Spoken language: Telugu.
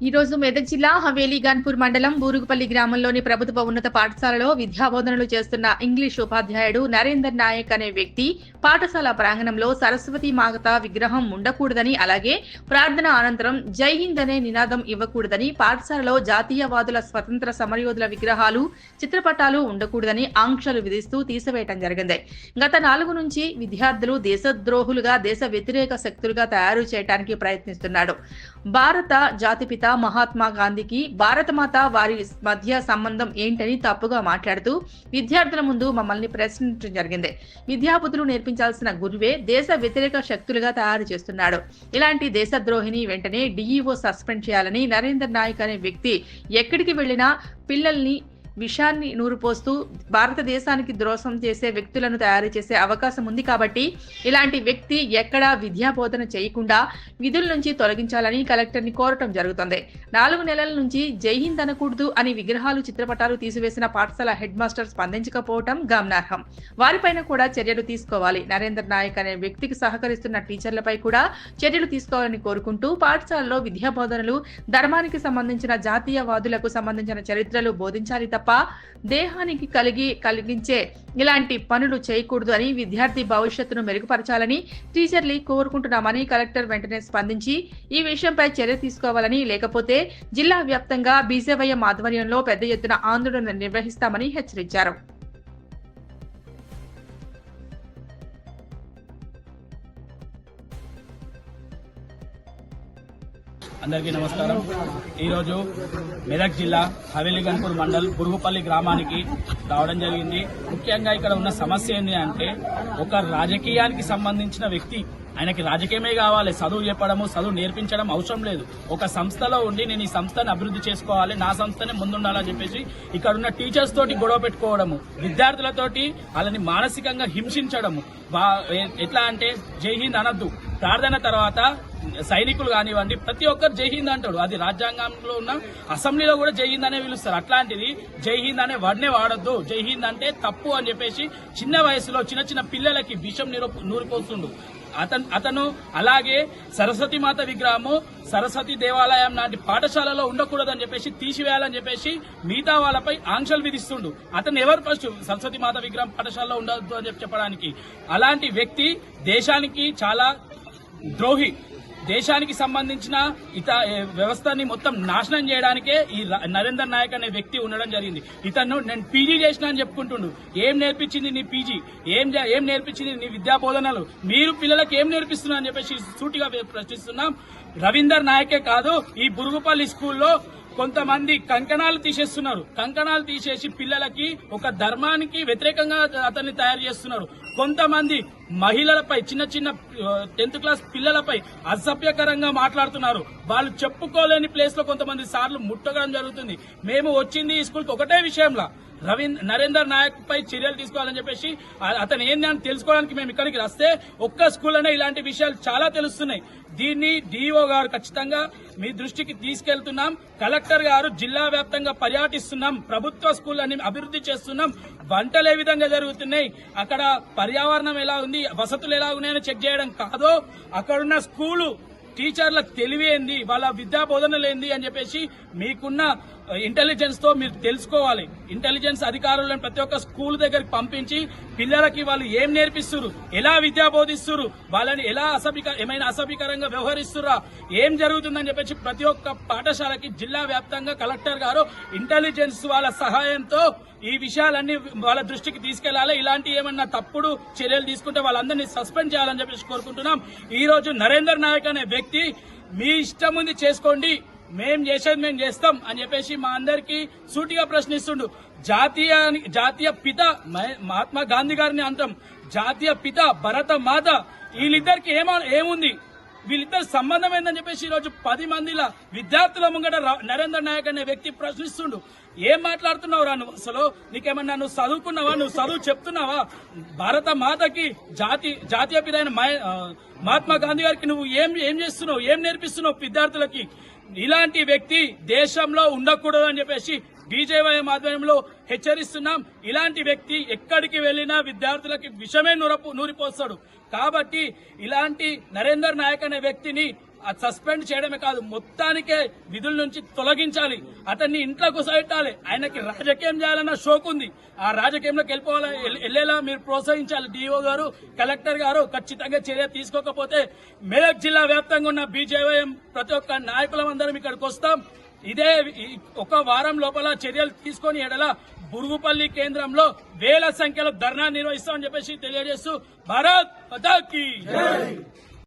ఈ రోజు మెదక్ జిల్లా హవేలీ గన్పూర్ మండలం బూరుగుపల్లి గ్రామంలోని ప్రభుత్వ ఉన్నత పాఠశాలలో విద్యాబోధనలు చేస్తున్న ఇంగ్లీష్ ఉపాధ్యాయుడు నరేందర్ నాయక్ అనే వ్యక్తి పాఠశాల ప్రాంగణంలో సరస్వతి మాత విగ్రహం ఉండకూడదని అలాగే ప్రార్థన అనంతరం జై హింద్ అనే నినాదం ఇవ్వకూడదని పాఠశాలలో జాతీయవాదుల స్వతంత్ర సమరయోధుల విగ్రహాలు చిత్రపటాలు ఉండకూడదని ఆంక్షలు విధిస్తూ తీసివేయటం జరిగింది. గత నాలుగు నుంచి విద్యార్థులు దేశద్రోహులుగా దేశ వ్యతిరేక శక్తులుగా తయారు చేయడానికి ప్రయత్నిస్తున్నాడు. భారత జాతిపిత మహాత్మా గాంధీకి భారతమాత వారి మధ్య సంబంధం ఏంటని తప్పుగా మాట్లాడుతూ విద్యార్థుల ముందు మమ్మల్ని ప్రశ్నించడం జరిగింది. విద్యాబుద్ధులు నేర్పించాల్సిన గురువే దేశ వ్యతిరేక శక్తులుగా తయారు చేస్తున్నాడు. ఇలాంటి దేశద్రోహిని వెంటనే డీఈఓ సస్పెండ్ చేయాలని నరేందర్ నాయక్ అనే వ్యక్తి ఎక్కడికి వెళ్ళినా పిల్లల్ని విషాన్ని నూరుపోస్తూ భారతదేశానికి ద్రోహం చేసే వ్యక్తులను తయారు చేసే అవకాశం ఉంది కాబట్టి ఇలాంటి వ్యక్తి ఎక్కడా విద్యా బోధన చేయకుండా విధుల నుంచి తొలగించాలని కలెక్టర్ని కోరటం జరుగుతుంది. నాలుగు నెలల నుంచి జైహింద్ అనకూడదు అని విగ్రహాలు చిత్రపటాలు తీసివేసిన పాఠశాల హెడ్ మాస్టర్ స్పందించకపోవటం గమనార్హం. వారిపైన కూడా చర్యలు తీసుకోవాలి. నరేంద్ర నాయక్ అనే వ్యక్తికి సహకరిస్తున్న టీచర్లపై కూడా చర్యలు తీసుకోవాలని కోరుకుంటూ పాఠశాలలో విద్యా బోధనలు ధర్మానికి సంబంధించిన జాతీయవాదులకు సంబంధించిన చరిత్రలు బోధించాలి తప్ప దేహానికి కలిగి కలిగించే ఇలాంటి పనులు చేయకూడదు అని విద్యార్థి భవిష్యత్తును మెరుగుపరచాలని టీచర్లు కోరుకుంటున్నామని కలెక్టర్ వెంటనే స్పందించి ఈ విషయంపై చర్య తీసుకోవాలని లేకపోతే జిల్లా వ్యాప్తంగా బీజేవైఎం ఆధ్వర్యంలో పెద్ద ఎత్తున ఆందోళన నిర్వహిస్తామని హెచ్చరించారు. అందరికీ నమస్కారం. ఈరోజు మెదక్ జిల్లా హవేలీ గన్పూర్ మండల్ పురుగుపల్లి గ్రామానికి రావడం జరిగింది. ముఖ్యంగా ఇక్కడ ఉన్న సమస్య ఏంటి అంటే ఒక రాజకీయానికి సంబంధించిన వ్యక్తి ఆయనకి రాజకీయమే కావాలి చదువు చెప్పడము చదువు నేర్పించడం అవసరం లేదు. ఒక సంస్థలో ఉండి నేను ఈ సంస్థను అభివృద్ధి చేసుకోవాలి నా సంస్థనే ముందుండాలని చెప్పేసి ఇక్కడ ఉన్న టీచర్స్ తోటి గొడవ పెట్టుకోవడము విద్యార్థులతోటి వాళ్ళని మానసికంగా హింసించడము. ఎట్లా అంటే జై హింద్ అనద్దు. ప్రార్థన తర్వాత సైనికులు కానివ్వండి ప్రతి ఒక్కరు జై హింద్ అంటాడు. అది రాజ్యాంగంలో ఉన్న అసెంబ్లీలో కూడా జై హింద్ అనే పిలుస్తారు. అట్లాంటిది జై హింద్ అనే వాడినే వాడద్దు. జై హింద్ అంటే తప్పు అని చెప్పేసి చిన్న వయసులో చిన్న చిన్న పిల్లలకి విషం నూరిపోతుండు అతను అతను అలాగే సరస్వతి మాత విగ్రహము సరస్వతి దేవాలయం లాంటి పాఠశాలలో ఉండకూడదని చెప్పేసి తీసివేయాలని చెప్పేసి మిగతా వాళ్ళపై ఆంక్షలు విధిస్తుండు. అతను ఎవరు ఫస్ట్ సరస్వతి మాత విగ్రహం పాఠశాలలో ఉండవద్దు అని చెప్పి చెప్పడానికి. అలాంటి వ్యక్తి దేశానికి చాలా ద్రోహి. దేశానికి సంబంధించిన ఇత వ్యవస్థని మొత్తం నాశనం చేయడానికే ఈ నరేందర్ నాయక్ అనే వ్యక్తి ఉండడం జరిగింది. ఇతను నేను పీజీ చేసిన అని చెప్పుకుంటుండు. ఏం నేర్పించింది నీ పీజీ? ఏం ఏం నేర్పించింది నీ విద్యా బోధనలు? మీరు పిల్లలకు ఏం నేర్పిస్తున్నా అని చెప్పేసి సూటిగా ప్రశ్నిస్తున్నాం. రవీందర్ నాయకే కాదు ఈ బురుగుపల్లి స్కూల్లో కొంతమంది కంకణాలు తీసేస్తున్నారు. కంకణాలు తీసేసి పిల్లలకి ఒక ధర్మానికి వ్యతిరేకంగా అతన్ని తయారు చేస్తున్నారు. కొంతమంది మహిళలపై చిన్న చిన్న టెన్త్ క్లాస్ పిల్లలపై అసభ్యకరంగా మాట్లాడుతున్నారు. వాళ్ళు చెప్పుకోలేని ప్లేస్లో కొంతమంది సార్లు ముట్టగడం జరుగుతుంది. మేము వచ్చింది ఈ స్కూల్కి ఒకటే విషయంలో. రవీంద్ర నరేందర్ నాయక్ పై చర్యలు తీసుకోవాలని చెప్పేసి అతను ఏంది అని తెలుసుకోవడానికి మేము ఇక్కడికి వస్తే ఒక్క స్కూల్లోనే ఇలాంటి విషయాలు చాలా తెలుస్తున్నాయి. దీన్ని డిఓ గారు ఖచ్చితంగా మీ దృష్టికి తీసుకెళ్తున్నాం. కలెక్టర్ గారు జిల్లా వ్యాప్తంగా పర్యటిస్తున్నాం. ప్రభుత్వ స్కూల్ అభివృద్ధి చేస్తున్నాం. వంటలు ఏ విధంగా జరుగుతున్నాయి? అక్కడ పర్యావరణం ఎలా ఉంది? వసతులు ఎలా ఉన్నాయని చెక్ చేయడం కాదో అక్కడున్న స్కూలు టీచర్లకు తెలివేంది వాళ్ళ విద్యా బోధనలేంది అని చెప్పేసి మీకున్న ఇంటెలిజెన్స్తో మీరు తెలుసుకోవాలి. ఇంటెలిజెన్స్ అధికారులను ప్రతి ఒక్క స్కూల్ దగ్గరికి పంపించి పిల్లలకి వాళ్ళు ఏం నేర్పిస్తున్నారు ఎలా విద్యా బోధిస్తున్నారు వాళ్ళని ఎలా అసభ్యక ఏమైనా అసభ్యకరంగా వ్యవహరిస్తురా ఏం జరుగుతుందని చెప్పేసి ప్రతి ఒక్క పాఠశాలకి జిల్లా వ్యాప్తంగా కలెక్టర్ గారు ఇంటెలిజెన్స్ వాళ్ళ సహాయంతో ఈ విషయాలన్నీ వాళ్ళ దృష్టికి తీసుకెళ్ళాలి. ఇలాంటి ఏమన్నా తప్పుడు చర్యలు తీసుకుంటే వాళ్ళందరినీ సస్పెండ్ చేయాలని చెప్పేసి కోరుకుంటున్నాం. ఈ రోజు నరేందర్ నాయక్ అనే వ్యక్తి మీ ఇష్టం ఉంది చేసుకోండి. మేం చేసేది మేము చేస్తాం అని చెప్పేసి మా అందరికి సూటిగా ప్రశ్నిస్తుండు. జాతీయ జాతీయ పిత మహాత్మా గాంధీ గారిని అంటాం. జాతీయ పిత భరత మాత వీళ్ళిద్దరికి ఏమో ఏముంది? వీళ్ళిద్దరు సంబంధం ఏందని చెప్పేసి ఈ రోజు పది మందిల విద్యార్థుల ముంగట నరేంద్ర నాయక్ అనే వ్యక్తి ప్రశ్నిస్తుండు. ఏం మాట్లాడుతున్నావు రా నువ్వు? అసలు నీకేమన్నా నువ్వు చదువుకున్నావా? నువ్వు చదువు చెప్తున్నావా? భారత మాతకి జాతి జాతీయ పిత అయిన మహాత్మా గాంధీ గారికి నువ్వు ఏం ఏం చేస్తున్నావు? ఏం నేర్పిస్తున్నావు విద్యార్థులకి? ఇలాంటి వ్యక్తి దేశంలో ఉండకూడదు అని చెప్పేసి బీజేవైఎం ఆధ్వర్యంలో హెచ్చరిస్తున్నాం. ఇలాంటి వ్యక్తి ఎక్కడికి వెళ్ళినా విద్యార్థులకి విషమే నూరపు నూరిపోస్తాడు. కాబట్టి ఇలాంటి నరేందర్ నాయక్ అనే వ్యక్తిని సస్పెండ్ చేయడమే కాదు మొత్తానికే విధుల నుంచి తొలగించాలి. అతన్ని ఇంట్లో కుసబెట్టాలి. ఆయనకి రాజకీయం చేయాలన్న షోక్ ఉంది. ఆ రాజకీయంలోకి వెళ్ళిపోవాలి? వెళ్ళేలా మీరు ప్రోత్సహించాలి. డిఓ గారు కలెక్టర్ గారు ఖచ్చితంగా చర్య తీసుకోకపోతే మేడక్ జిల్లా వ్యాప్తంగా ఉన్న బీజేవైఎం ప్రతి ఒక్క నాయకులం అందరం ఇక్కడికి వస్తాం. ఇదే ఒక వారం లోపల చర్యలు తీసుకొని ఎడల బురుగుపల్లి కేంద్రంలో వేల సంఖ్యలో ధర్నా నిర్వహిస్తామని చెప్పేసి తెలియజేస్తూ భారత్ మతాకి